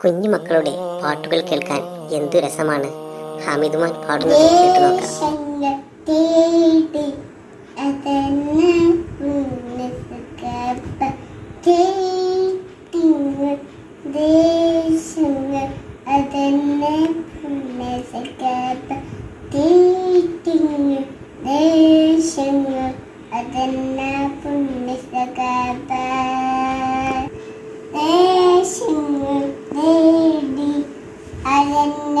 കുഞ്ഞുമക്കളുടെ പാട്ടുകൾ കേൾക്കാൻ എന്തു രസമാണ്? ഹാമിദുമാൻ പാടുന്നത് കേട്ടു നോക്കാം. അരഞ്ഞ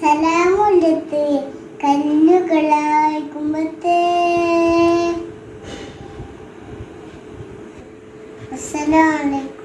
സലാമുല്ലത്ത് കല്ലുകളായി കുമ്പത്തെ. അസ്സലാമലൈക്കും.